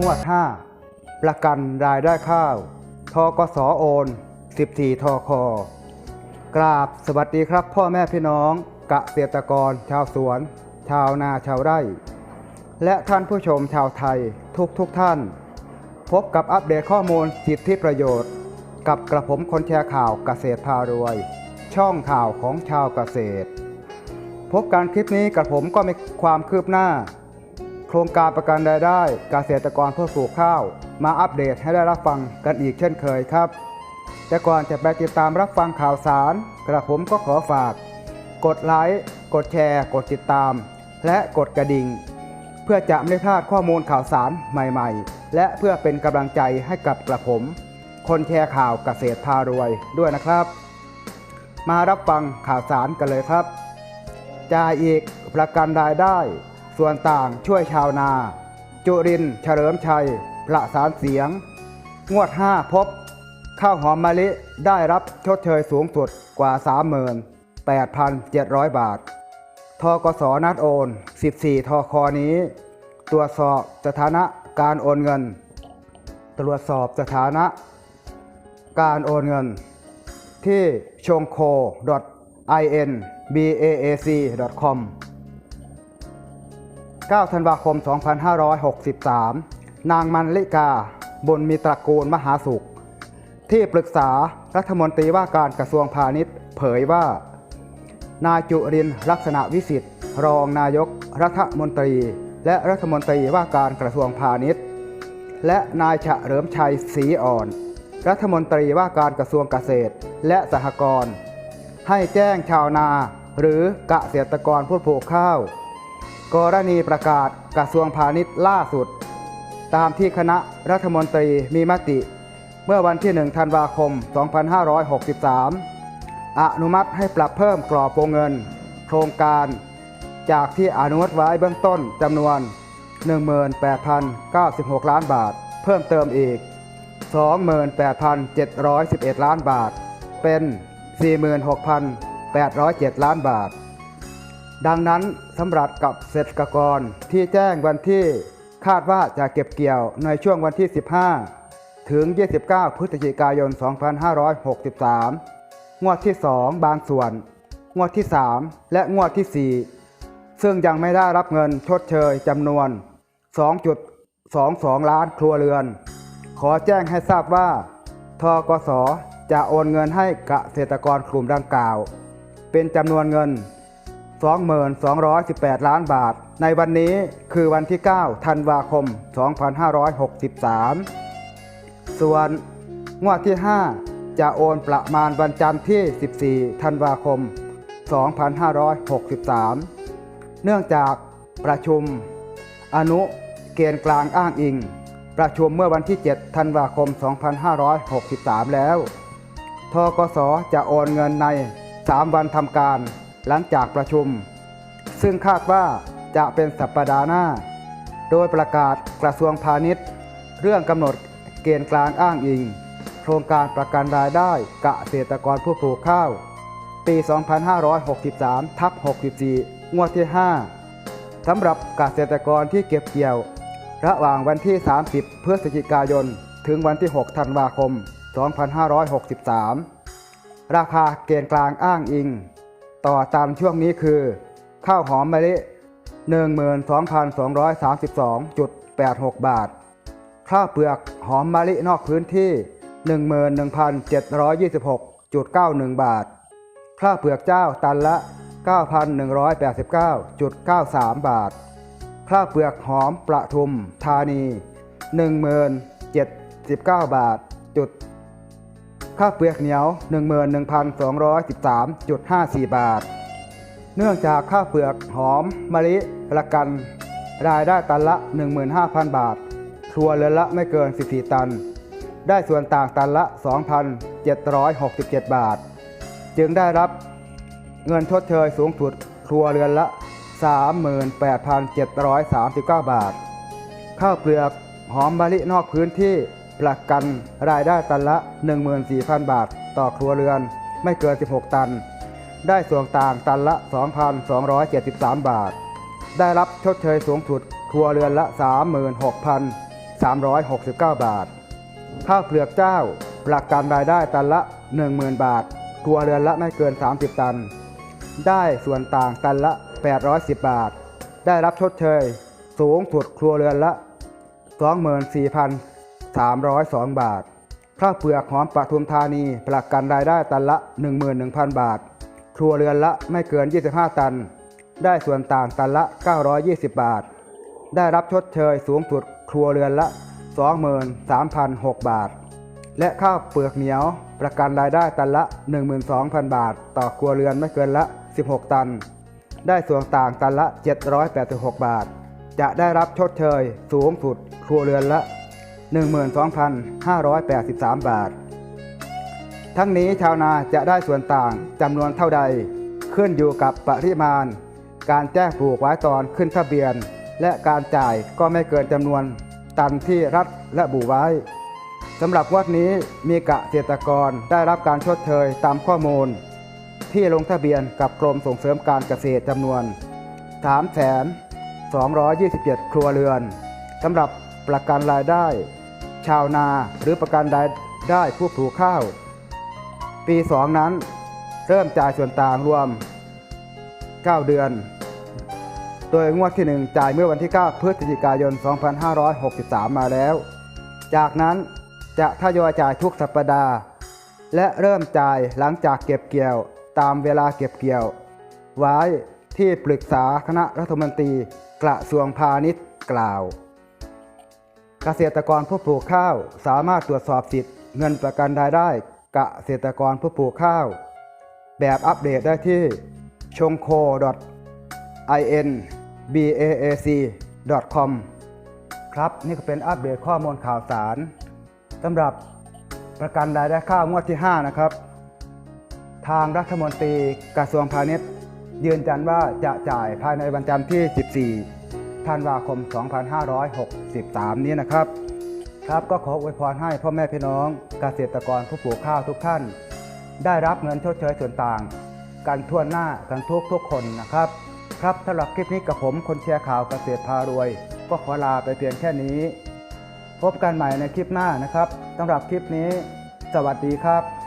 งวด 5 ประกันรายได้ข้าว ทกสอโอน 14 ทค กราบสวัสดีครับ พ่อแม่พี่น้องเกษตรกร ชาวสวน ชาวนาชาวไร่ และท่านผู้ชมชาวไทยทุกทุกท่าน พบกับอัปเดตข้อมูลสิทธิประโยชน์ กับกระผมคนแชร์ข่าวเกษตรพารวย ช่องข่าวของชาวเกษตร พบการคลิปนี้กับผมก็มีความคืบหน้า โครงการประกันรายได้เกษตรกรเพื่อปลูกข้าว มาอัปเดตให้ได้รับฟังกันอีกเช่นเคยครับ แต่ก่อนจะไปติดตามรับฟังข่าวสาร กระผมก็ขอฝาก กดไลค์กดแชร์ กดติดตาม และกดกระดิ่ง เพื่อจะไม่พลาดข้อมูลข่าวสารใหม่ๆ และเพื่อเป็นกำลังใจให้กับกระผม คนแชร์ข่าวเกษตรพารวยด้วยนะครับ มารับฟังข่าวสารกันเลยครับจ่ายอีกประกันรายได้ ส่วนต่างช่วยชาวนา จุรินเฉลิมชัย ประสานเสียง งวด 5 พบ ข้าวหอมมะลิได้รับชดเชยสูงสุดกว่า 38,700 บาท ทกสนัดโอน 14 ทคนี้ ตรวจสอบสถานะการโอนเงิน ตรวจสอบสถานะ การโอนเงิน ที่ชงโค .inbaac.com 9 ธันวาคม 2563 นางมันลิกาบุญมีตระกูลมหาสุข ที่ปรึกษารัฐมนตรีว่าการกระทรวงพาณิชย์ เผยว่า นายจุรินลักษณะวิสิทธิ์ รองนายกรัฐมนตรี และรัฐมนตรีว่าการกระทรวงพาณิชย์ และนายเฉลิมชัยศรีอ่อน รัฐมนตรีว่าการกระทรวงเกษตรและสหกรณ์ให้แจ้งชาวนาหรือเกษตรกรผู้ปลูกข้าว กรณีประกาศกระทรวงพาณิชย์ล่าสุด ตามที่คณะรัฐมนตรีมีมติ เมื่อวันที่ 1 ธันวาคม 2563 อนุมัติให้ปรับเพิ่มกรอบวงเงิน โครงการ จากที่อนุมัติไว้เบื้องต้นจำนวน 18,096 ล้านบาท เพิ่มเติมอีก 28,711 ล้านบาท เป็น 46,807 ล้านบาท ดังนั้นสำหรับกับเกษตรกรที่แจ้งวันที่คาดว่าจะเก็บเกี่ยวในช่วงวันที่ 15 ถึง 29 พฤศจิกายน 2563 งวดที่ 2 บางส่วน งวดที่ 3 และงวดที่ 4 ซึ่งยังไม่ได้รับเงินชดเชยจำนวน 2.22 ล้านครัวเรือน ขอแจ้งให้ทราบว่าทกสจะโอนเงินให้เกษตรกรกลุ่มดังกล่าว เป็นจำนวนเงิน 2218 ล้านบาท ในวันนี้คือวันที่ 9 ธันวาคม 2563 ส่วนงวดที่ 5 จะโอนประมาณวันจันทร์ที่ 14 ธันวาคม 2563 เนื่องจากประชุม อนุเกณฑ์กลางอ้างอิง ประชุมเมื่อวันที่ 7 ธันวาคม 2563 แล้ว ทกสจะโอนเงินใน 3 วันทำการ หลังจากประชุม ซึ่งคาดว่าจะเป็นสัปปดาห์หน้า โดยประกาศกระทรวงพาณิชย์ เรื่องกำหนดเกณฑ์กลางอ้างอิง โครงการประกันรายได้เกษตรกรผู้ปลูกข้าว ปี 2563ทับ64 งวดที่ 5สำหรับเกษตรกรที่เก็บเกี่ยว ระหว่างวันที่ 30 พฤศจิกายน ถึงวันที่ 6 ธันวาคม 2563 ราคาเกณฑ์กลางอ้างอิง ต่อตันช่วงนี้คือ ข้าวหอมมะลิ 12,232.86 บาท ข้าวเปลือกหอมมะลินอกพื้นที่ 11,726.91 บาท ข้าวเปลือกเจ้าตันละ 9,189.93 บาท ข้าวเปลือกหอมประทุมธานี 10,079 บาทจุด ข้าวเปลือกเหนียว 11,213.54 บาท เนื่องจากข้าวเปลือกหอมมะลิประกัน รายได้ตันละ 15,000 บาทครัวเรือนละไม่เกิน 14 ตัน ได้ส่วนต่างตันละ 2,767 บาท จึงได้รับเงินชดเชยสูงสุดครัวเรือนละ 38,739 บาท ข้าวเปลือกหอมมะลินอกพื้นที่ ประกันรายได้ตันละ 14,000 บาท ต่อครัวเรือน ไม่เกิน 16 ตัน ได้ส่วนต่างตันละ 2,273 บาท ได้รับชดเชยสูงสุดครัวเรือนละ 36,369 บาท ข้าวเปลือกเจ้า ประกันรายได้ตันละ 10,000 บาท ครัวเรือนละไม่เกิน 30 ตัน ได้ส่วนต่างตันละ 810 บาท ได้รับชดเชย สูงสุดครัวเรือนละ 302 บาท ข้าวเปลือกหอมปทุมธานีประกันรายได้ตันละ 11,000 บาท ครัวเรือนละไม่เกิน 25 ตัน ได้ส่วนต่างตันละ 920 บาท ได้รับชดเชยสูงสุดครัวเรือนละ 23,006 บาท และข้าวเปลือกเหนียวประกันรายได้ตันละ 12,000 บาท ต่อครัวเรือนไม่เกินละ 16 ตัน ได้ส่วนต่างตันละ 786 บาท จะได้รับชดเชยสูงสุดครัวเรือนละ 12,583 บาท ทั้งนี้ชาวนาจะได้ส่วนต่างจำนวนเท่าใด ขึ้นอยู่กับปริมาณ การแจ้งปลูกไว้ตอนขึ้นทะเบียน และการจ่ายก็ไม่เกินจำนวนตันที่รัฐและบุไว้สำหรับวัดนี้มีกะเกษตรกรได้รับการชดเชยตามข้อมูล ที่ลงทะเบียนกับกรมส่งเสริมการเกษตรจำนวน3 227 ครัวเรือนสำหรับ ประกันรายได้ ชาวนาหรือประกันรายได้ผู้ปลูกข้าว ปี 2 นั้น เริ่มจ่ายส่วนต่างรวม 9 เดือน โดยงวดที่ 1 จ่ายเมื่อวันที่ 9 พฤศจิกายน 2563 มาแล้ว จากนั้นจะทยอยจ่ายทุกสัปดาห์ และเริ่มจ่ายหลังจากเก็บเกี่ยวตามเวลาเก็บเกี่ยว ไว้ที่ปรึกษาคณะรัฐมนตรีกระทรวงพาณิชย์กล่าว เกษตรกรผู้ปลูกข้าว สามารถตรวจสอบสิทธิ์เงินประกันรายได้เกษตรกรผู้ปลูกข้าว แบบอัปเดตได้ที่ c h o n k o in baac com ครับนี่ก็เป็นอัปเดตข้อมูลข่าวสารสำหรับประกันรายได้ข้าวงวดที่ 5 นะครับ ทางรัฐมนตรีกระทรวงพาณิชย์ ยืนยันว่าจะจ่ายภายในวันจันทร์ที่ 14 ธันวาคม 2563 นี้นะครับ ครับก็ขออวยพรให้พ่อแม่พี่น้องเกษตรกรผู้ปลูกข้าวทุกท่าน ได้รับเงินชดเชยส่วนต่าง กันทั่วหน้ากันทุกทุกคนนะครับ ครับสำหรับคลิปนี้กับผมคนแชร์ข่าวเกษตรพารวย ก็ขอลาไปเพียงแค่นี้ พบกันใหม่ในคลิปหน้านะครับสำหรับคลิปนี้ สวัสดีครับ